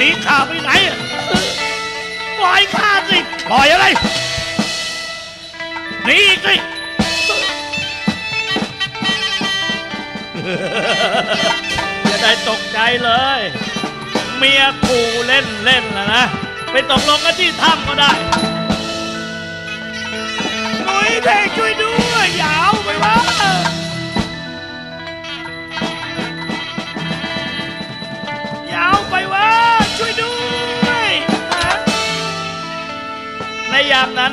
นีข้าไปไหนอะปล่อยข้าสิ ปล่อยอะไร หนีอีกสิอย่าได้ตกใจเลย เมียกูเล่นเล่นนะนะ ไปตกลงกันที่ถ้ำก็ได้หนุ่ยเพ่ช่วยด้วยอยาวไปวะ ยามนั้น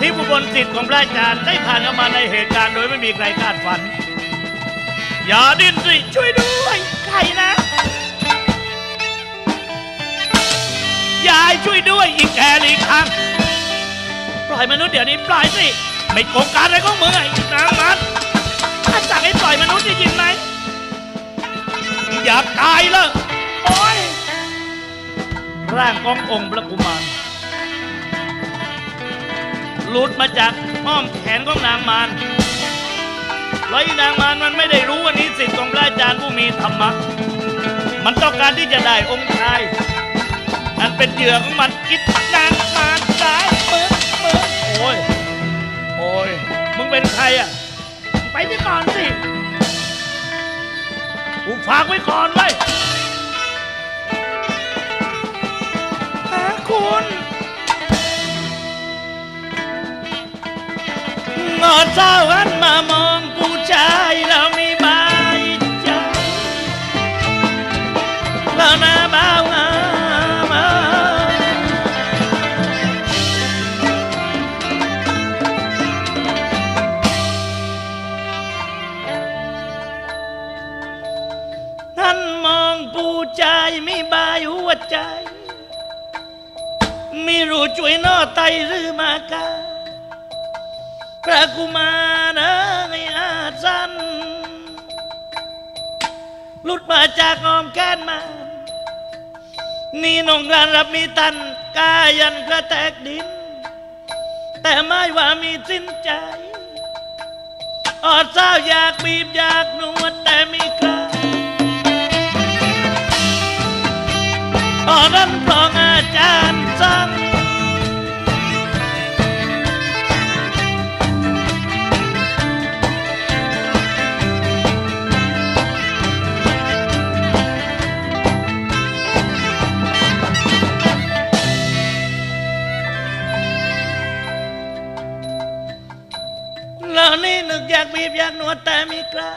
ที่ผู้บนสิทธิ์ของพระอาจารย์ได้ผ่านเข้ามาในเหตุการณ์โดยไม่มีใครคาดฝัน อย่าดิ้นสิช่วยด้วย ใครนะ ยายช่วยด้วยอีกแกอีกครั้งปล่อยมนุษย์เดี๋ยวนี้ปล่อยสิ ไม่โกงการอะไรของมึงไอ้นางมันถ้าสั่งให้ปล่อยมนุษย์ได้ยินไหมอยากตายเลยโอ้ยร่างขององค์พระกุมาร หลุดมาจากอ้อมแขนของนางมารแล้วอีนางมารมันไม่ได้รู้ว่านี้สิทธิ์ของพระอาจารย์ผู้มีธรรมะ มันต้องการที่จะได้องค์ชายนั่นเป็นเหยื่อของมันกิดนางมารสายมึงมึงโอ้ย โอ้ย มึงเป็นใครอะ ไปที่ก่อนสิ กูฝากไว้ก่อนไว้ งอเจ้าหันมามองผู้ชายแล้วมีใบใจแล้วหน้าบ่าวงามท่านมองผู้ชายมีใบหัวใจ ไมีรู้ช่วยนอไตหรือมากา พระกุมารเอ้ยอาสันหลุดมาจากอ้อมแขนมานี่นงการรับมีตันกายันกระแตกดิน แต่ไม่ว่ามีสิ้นใจออดเศร้าอยากบีบอยากนวดแต่ม่กล้าออนั้นพรองอาจารย์สั่ง แล้วนี่นึกอยากบีบอยากนวดแต่ไม่กล้า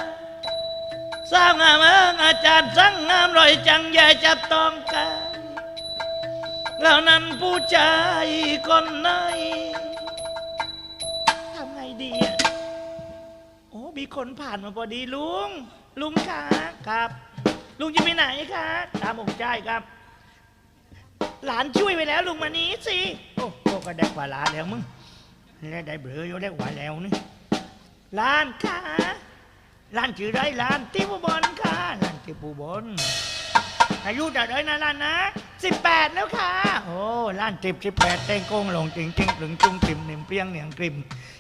สร้างงามเอิงอาจารย์สั่งงามรอยจังใหญ่จะต้องการแล้วนั้นผู้ชายคนไหนทำไงดีอะโอ้มีคนผ่านมาพอดีลุง ลุงคะครับ ลุงจะไปไหนคะตามผมใจายครับ หลานช่วยไปแล้วลุงมานี้สิ โอ้โหก็ได้กว่าหลานแล้วมึงแล้วได้เบลออยู่ได้กว่าแล้วนี่ ร้านค่ะร้านชื่อไรร้านทิพบอลค่ะร้านทิพบอลอายุจะได้นะร้านนะสิบแปดแล้วค่ะ โอ้ร้านสิบสิบแปดเต้งโกงลงจริงจริงถึงจุ้งติ่มหนิมเปียงเหนียงกริม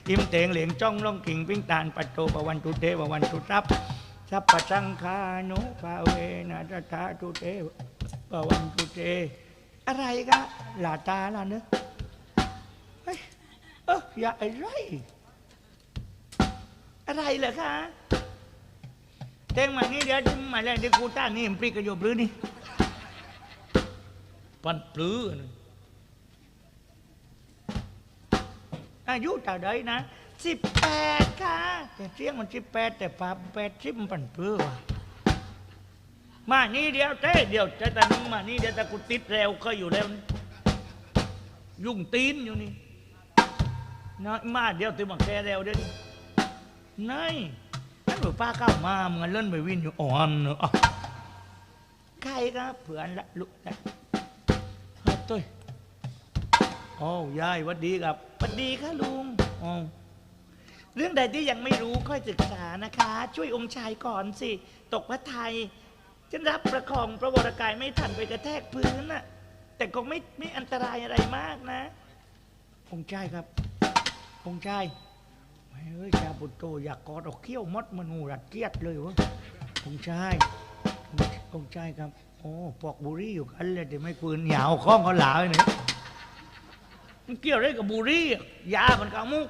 อิมเตงเหลียงจ้องล่องกิ่งปิ้งตาลปัตโตปวันตุเตปวันตุทรับสัพพสังคานุภาเวนะตถาตุเตปวันตุเตอะไรกะหลาตาล่ะเนอะเฮ้ยเอออย่าอะไร อะไรเหรอคะเต้งมานี่เดี๋ยวมาแล้วเดี๋ยวกูต้านี่มันปลีกกระโยบหรือนี่ปันปลื้อนี่อายุเท่าใดนะสิบแปดค่ะ แต่เสียงมันสิบแปดแต่ปากแปดสิบมันปันปลื้อว่ะมานี่เดี๋ยวเต้เดี๋ยวแต่แต่มึงมานี่เดี๋ยวแต่กูติดแล้วก็อยู่แล้ว ยุ่งตีนอยู่นี่น้อยมาเดี๋ยวตื่นมาแกเร็วเดี๋ยวนี้ นายนั่นหรือป้าก้าวมามึงเล่นไปวินอยู่อ่อนเนอะใครครับเผื่อนละลุกละเฮ้ยตุ้ยโอ้ยายหวัดดีครับหวัดดีค่ะลุงอ๋อเรื่องใดที่ยังไม่รู้ค่อยศึกษานะคะ ช่วยองค์ชายก่อนสิ ตกพระไทยฉันรับประคองพระวรกายไม่ทันไปกระแทกพื้นน่ะ แต่คงไม่ไม่อันตรายอะไรมากนะ องค์ชายครับ องค์ชาย เอ้ยชาบุตโตอยากกอดเอาเขี้ยวมดมันหูรัดเกียดเลยวะองค์ชายองค์ชายครับ โอ้ปอกบุรี่อยู่กันเลยแต่ไม่ปืนเหยาวข้องเขาหลาไปไหนมันเกี่ยวอะไรกับบุรี่อะยามันกามุก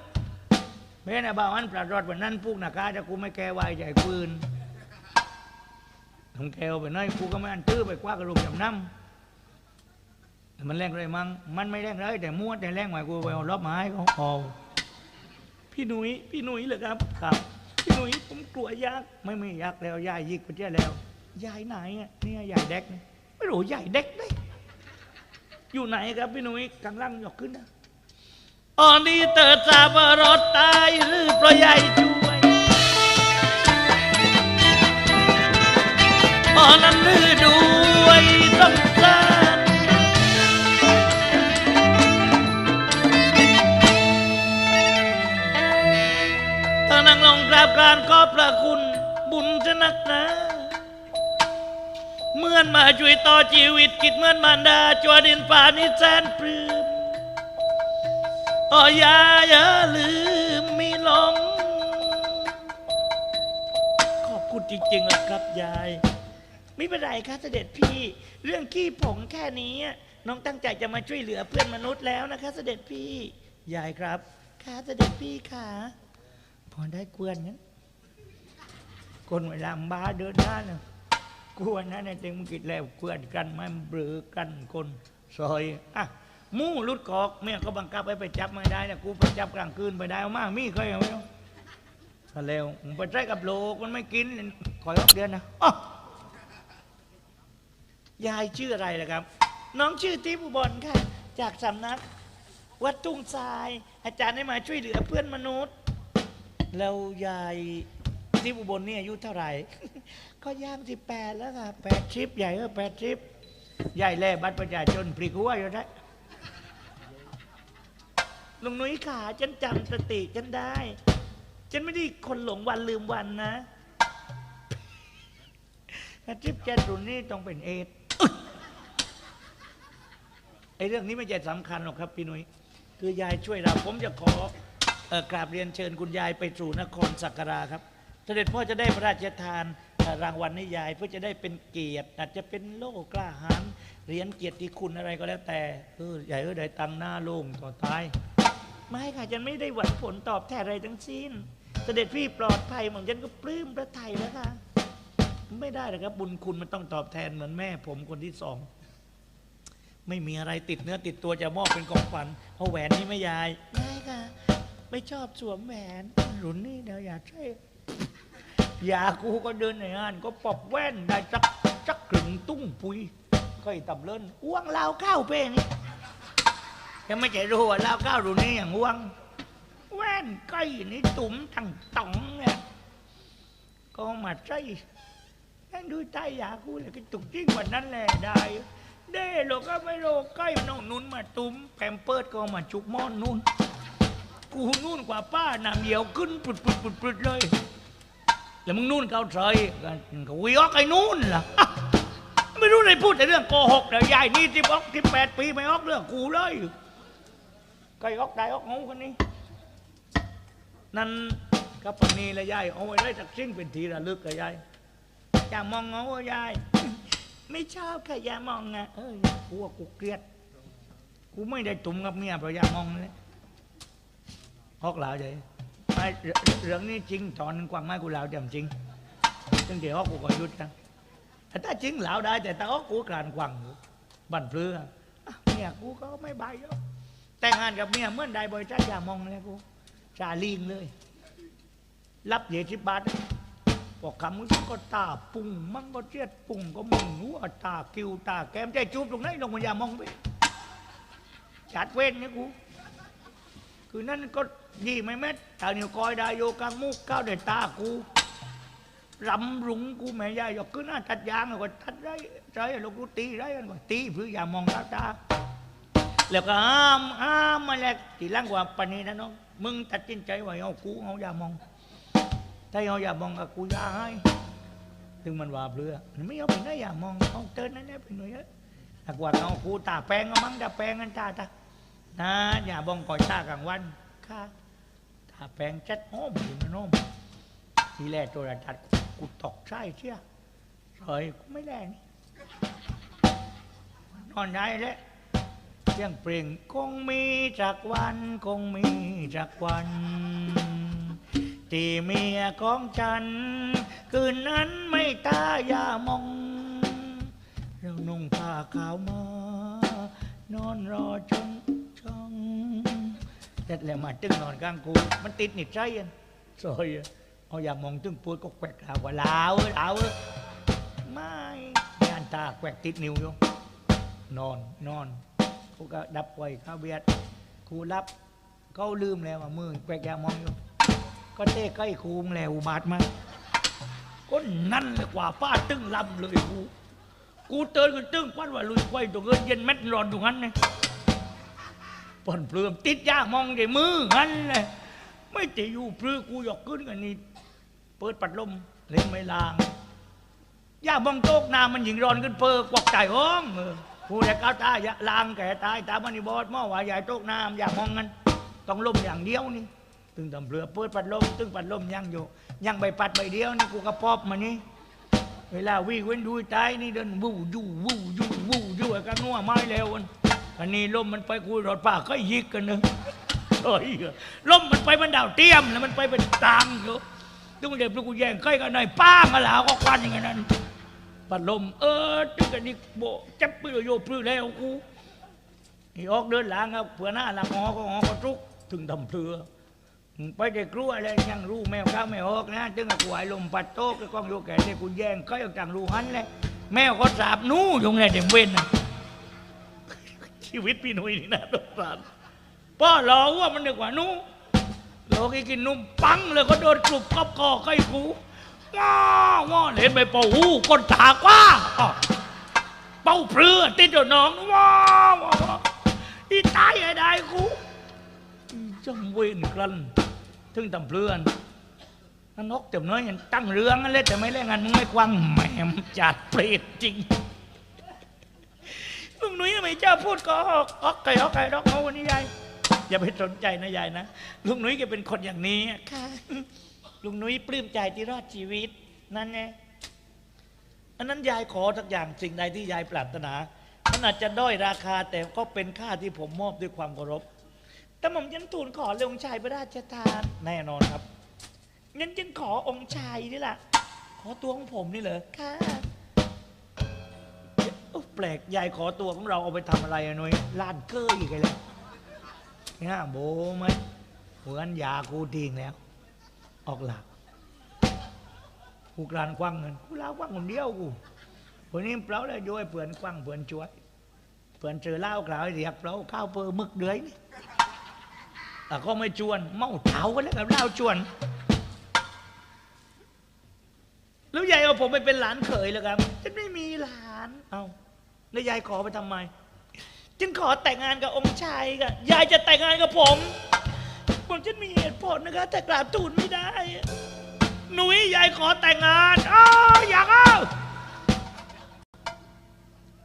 แม่นะบ่าวันปลาดรอดวันนั้นพวกนักกาจะกูไม่แก้วายใจปืนผมแก้วไปน้อยกูก็ไม่อันตื้อไปคว้ากระลุมจำน้ำแต่มันแรงเลยมั้งมันไม่แรงเลยแต่ม้วนแต่แรงหมายกูไปเอารอบไม้เขาเอา พี่หนุยพี่หนุยเหรอครับครับ พี่หนุยผมกลัวยักษ์ไม่มียักษ์แล้วยายยิกไปเจ้าแล้วยายไหนอะเนี่ยยายเด็กเนี่ยไม่รู้ยายเด็กเลยอยู่ไหนครับพี่หนุยกำลังหยอกขึ้นนะอ๋อนี่เติร์ดซาบรอดตายหรือเพราะยายช่วยอ๋อนั้นหรือด้ อนมาช่วยต่อชีวิตกิจเหมือนมารดาจวดินป่านิแสนปลื้มอ๋อย่าอย่าลืมมีหลง ขอบคุณจริงๆเลยครับยาย ไม่เป็นไรครับเสด็จพี่ เรื่องขี้ผงแค่นี้ น้องตั้งใจจะมาช่วยเหลือเพื่อนมนุษย์แล้วนะคะ เสด็จพี่ ยายครับค่ะเสด็จพี่ค่ะ พอได้เกวนนั้นคนเวลาบ้าเดินหน้าเนี่ย กวนนะในเต็งมึงกิดแล้วเพื่อนกันมันเบือกันคนซอยอะมู่ลุดกอกเมียก็บังคับให้ไปจับไม่ได้นะกูไปจับกลางคืนไปได้เอามากมีเคยเอาไหมเอาถ้าแล้วมึงไปใช้กับโลกมันไม่กินคอยออกเดือนนะอ้อยายชื่ออะไรล่ะครับ น้องชื่อทิพย์อุบลค่ะ จากสำนัก วัดทุ่งทราย อาจารย์ให้มาช่วยเหลือเพื่อนมนุษย์ แล้วยายทิพย์อุบลนี่อายุเท่าไหร่ ก็ย่างสิบแปดแล้วค่ะแปดชิปใหญ่ก็แปดชิปใหญ่แล่บัตรประชาชนปลีกหัวอยู่ได้ลุงนุ้ยขาฉันจำสติฉันได้ ฉันไม่ได้คนหลงวันลืมวันนะแปดชิปแกตุนนี่ต้องเป็นเอดส์ไอ้เรื่องนี้ไม่ใช่สำคัญหรอกครับพี่นุ้ยคือยายช่วยเราผมจะขอออกราบเรียนเชิญคุณยายไปสู่นครสักการาครับ เสด็จพ่อจะได้พระราชทาน รางวัลให้ยายเพื่อจะได้เป็นเกียรติ อาจจะเป็นโล่กล้าหาญเหรียญเกียรติคุณอะไรก็แล้วแต่เออใหญ่เออได้ตังหน้าโล่งต่อตายไม่ค่ะฉันไม่ได้หวังผลตอบแทนอะไรทั้งสิ้น เสด็จพี่ปลอดภัยหม่อมฉันก็ปลื้มพระไทยแล้วค่ะไม่ได้หรอกครับบุญคุณมันต้องตอบแทนเหมือนแม่ผมคนที่สองไม่มีอะไรติดเนื้อติดตัวจะมอบเป็นของขวัญเอาะแหวนนี้ไม่ยายไม่ค่ะ ไม่ชอบสวมแหวนหลุนนี่เดี๋ยวอย่าใช่ ยากูก็เดินในงาน ก็ปอบแว่นได้จักจักกลึงตุ้งปุยก็ไอ้ตับเล่นอ้วงลาวข้าวเป้นี่ยังไม่ใจรู้ว่าลาวข้าวรุ่นนี้อย่างอ้วง แว่นใกล้นี่ตุ่มทั้งตองเนี่ยก็มาใช่นั่นดูใต้ยากูเลยก็ตุกจริงวันนั้นแหละได้เด้โลก็ไม่โลใกล้น้องนุ่นมาตุ้มแพมเปิดก็มาจุกม้อนนุ่นกูนู่นกว่าป้านำเหยียวขึ้นปุดปุดปุดปุดเลย แล้วมึงนู่นเขาเฉยเขาวิออกไอ้นู่นล่ะอะไม่รู้เลยพูดแต่เรื่องโกหกเดี๋ยวยายนี่ที่ออกที่แปดปีไม่ออกเรื่องกูเลยใครออกได้ออกงูคนนี้ นั่นกับปนีและยายเอาไว้ได้สักชิ้นเป็นทีระลึกกับยายอย่ามองเงายาย ไม่ชอบค่ะอย่ามองไงเออกูว่ากูเกลียด กูไม่ได้ตุ่มกับเมียเพราะอย่ามองเลยฮอกเหลาใจ ไม่เรื่องเรื่องนี้จริงตอนกวางไม้กูเหลาจำจริงตั้งแต่ฮอกกูก็ยุดนะแต่ถ้าจริงเหลาได้ แต่ถ้ากูกลานกวางบันเพื่อเมียกูก็ไม่บายหรอกแต่งงานกับเมียเมื่อใดบริษัทอย่ามองเลยกูชาลิงเลย รับเหยสิบบาทพอคำมึงก็ตาปุ่งมั่งก็เจียดปุ่งก็มึงหัวตาคิวตาแก้มใจจูบตรงไหนลงมาอย่ามองไปจัดเว้นเนี่ยกู คือนั่นก็ยี่ไม่เม็ดตาเหนียวคอยได้โยกังมุกก้าวเด็ดตากูรำรุงกูแม่ยายยกขึ้นหน้าตัดยางแล้วก็ตัดได้ใจลูกกูตีได้กันก็ตีเพื่ออย่ามองตาตาแล้วก็ห้ามห้ามมาแลกทีล่างกว่าปานนี้นะน้องมึงตัดสินใจว่าเอากูเอาอย่ามองถ้าเอาอย่ามองกับกูย่าให้ถึงมันว่าเปลือไม่เอาไปไหนอย่ามองเอาเตือนนั่นแหละเป็นหน่วยเอ้ยถ้ากว่าเอากูตาแปลงก็มั้งตาแปลงกันตาตา นะอย่าบองก่อยตากลางวันค่ะตาแปลงจัดหอมอยู่นะน้องทีแรกตัวทัดกูตอกใช่เชี่ยปล่อยกูไม่แรงนอนได้แล้วเสียงเพลงคงมีจักวันคงมีจักวันที่เมียของฉัน คืนนั้นไม่ตายามองเรานุ่งผ้าขาวมานอนรอจนช่องเส ร็จแล้วมาตึงนอนกลางกูมันติดนิดใจอันซอยอะเอาอย่างมองตึงปวดก็แกวกลาวว่าลาวเอ้ยลาวเอ้ยไม่งานตาแกวกติดนิ้วอยู่นอนนอนกูก็ดับไฟข้าวเบียดกูรับเขาลืมแล้วว่ามือแกวกยามองอยู่ก็เต้ใกล้คูมแล้วอุบาทมาก็นั่นเลยกว่าป้าตึงลำเลยกูกูเตือนกันตึงปั้นว่าลุยไฟตัวเงินเย็นเม็ดร้อนตรงนั้นเนี่ย ปอนเปลือมติดยากมองในมืองั้นเลยไม่ติอยู่ปลือกูหยอกขึ้นกันนี่เปิดปัดลมเล่นไม่ลางยากมองโต๊ะน้ำมันหญิงร้อนขึ้นเปิดกวักใจห้องเออกูแต่ก้าวตายอย่าลางแก่ตายตามันนี่บอดหม้อว่าใหญ่โต๊ะน้ำอยากมองกันต้องลมอย่างเดียวนี่ตึงตำเรือเปิดปัดลมตึงปัดลมยังอยู่ ยังใบปัดใบเดียวนี่กูกระปอบมานี่เวลาวิ่งเว้นดูใจนี่เดินวู้ยู่วู้ยู่วู้ยู่กันนัวไม้แล้วอัน อันนี้ลมมันไปกูรถป่าก็ยิกกันนอะโอ้ยลมมันไปมันดาวเทียมแล้วมันไปเป็นตังอยู่ตึงเด็กกูแย่งใกล้กันหน่อยป้ามาแล้วก็ควันอย่างนั้นปัดลมเออตึงกันนี่โบจับปืนโยปลื้อแล้วกูนี่ออกเดินหลังครับเผื่อหน้าหลังหอก็หอก็ทุกถึงทำเพลือไปเด็กรู้อะไรยังรู้แมวข้าวไม่ออกนะจึงกับกวยลมปัดโต๊ะก็กล้องโยแก่เด็กกูแย่งก็ยังจังรู้หันเลยแมวก็สาบนู้อยู่ไงเด็กเว้นนะ ชีวิตพี่หนุ่ยนี่นะสงสารพ่อรอกว่ามันดีกว่านู้โลกอีกินนุ่มปังเลยก็โดนกลุ่มกอบกอใกล้กูว้าว้าเห็นไปเป่าหูคนตากว่าเป่าเพลือติดอยู่น้องว้าว้าอีตายไอ้ได้กูจำเวนกันถึงตำเพื่อนนกเต็มน้อยยังตั้งเรื่องนั่นเลยแต่ไม่เล่นงานมึงไม่กว้างแหมจัดเปรตจริง เจ้าพูดก็ออกออกไก่ออกไก่ดอกเอาวันนี้ยายอย่าไปสนใจนะยายนะลุงนุ้ยแกเป็นคนอย่างนี้ค่ะลุงนุ้ยปลื้มใจที่รอดชีวิต นั่นไงอันนั้นยายขอสักอย่างสิ่งใดที่ยายปรารถนามันอาจจะด้อยราคาแต่ก็เป็นค่าที่ผมมอบด้วยความเคารพแต่ผมยันทูลขอเลยองค์ชายพระราชทานแน่นอนครับงั้นจึงขอองค์ชายนี่แหละขอตัวของผมนี่เหรอค่ะเอ้า แปลกยายขอตัวของเราเอาไปทำอะไรอะหนุยลานเกยอีกแล้วเนี่ยโบไหมเหมือนยากูทิ้งแล้ว ออกหลักกูกลานควังเงินกูลาวควังคนเดียวกูวันนี้เปล่าเลยย้ยเปื่อนควังเปื่อนช่วยเปื่อนเจอเหล้ากล่าวให้เรียกเปล่าข้าวเปื่อมึกเดือยนี่แต่ก็ไม่ชวน เมาเท้ากันแล้วกับเล่าชวน แล้วยายเอาผมไปเป็นหลานเขยแล้วครับฉันไม่มีหลานเอา แล้วยายขอไปทำไม จึงขอแต่งงานกับองค์ชายกับยายจะแต่งงานกับผม ผมฉันมีเหตุผลนะครับแต่กราบทูลไม่ได้ หนุ่ยยายขอแต่งงานอ้าวอยากเอา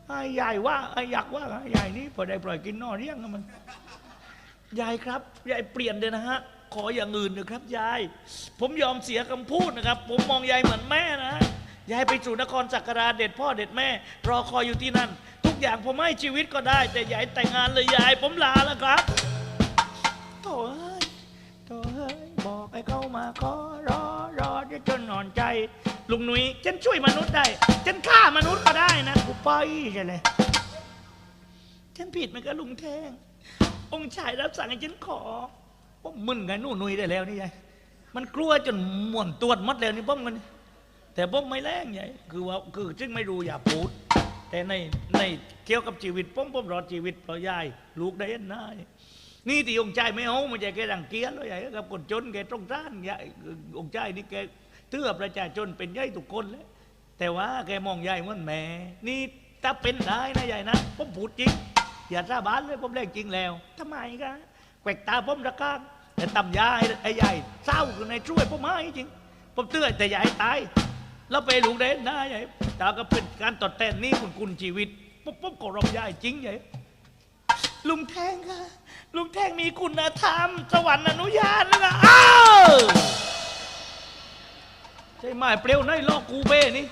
ไอ้ยายว่าไอ้อยากว่าไอ้ยายนี่พอได้ปล่อยกินนอเรียงอะมันยายครับยายเปลี่ยนเลยนะฮะขออย่างอื่นเถอะครับยาย ผมยอมเสียคำพูดนะครับ ผมมองยายเหมือนแม่นะ ยายไปสู่นครสักการาเด็ดพ่อเด็ดแม่ รอคอยอยู่ที่นั่น ทุกอย่างผมให้ชีวิตก็ได้ แต่ยายแต่งงานเลยยายผมลาแล้วครับโถ่เอ้ยโถ่เอ้ยบอกให้เขามาขอรอรอจะจนนอนใจ ลุงหนุยฉันช่วยมนุษย์ได้ฉันฆ่ามนุษย์ก็ได้นะกูไปใช่เลยฉันผิดไหมกับลุงแท่งองค์ชายรับสั่งให้ฉันขอผมมึนไงหนู่นนุยได้แล้วนี่ยายมันกลัวจนหม่วนตรวจมัดแล้วนี่ผมมัน แต่ผมไม่แรงใหญ่คือว่าคือจึงไม่รู้อย่าพูด แต่ในในเกี่ยวกับชีวิตผมผมรอดชีวิตเพราะยายลูกได้ยันนานี่ที่องค์ชายไม่เอาไม่ใช่แกรังเกียจเลยใหญ่กับคนจนแกตรงร้านใหญ่องค์ชายนี่แกเตื้อประชาชนเป็นใหญ่ทุกคนเลยแต่ว่าแกมองยายเหมือนแม่นี่ถ้าเป็นได้นะยายนะผมพูดจริงอย่าสาบานเลยผมเล่นจริงแล้วทำไมกันแกวกตาผมระกางแต่ตำยาไอ้ไอ้ใหญ่เศร้าคือในช่วยผมไม่จริงผมเตือแต่อย่าให้ตาย แล้วไปลูกเด่นนะใหญ่ตาก็เป็นการตอบแทนนี่คุณคุณชีวิตปุ๊บปุ๊บก็รบยายจริงใหญ่ลุงแท่งค่ะ ลุงแท่งมีคุณธรรมสวรรค์อนุญาตแล้วนะอ้าวใช่ไหมเปรี้ยวในลอกกูเบ้นี่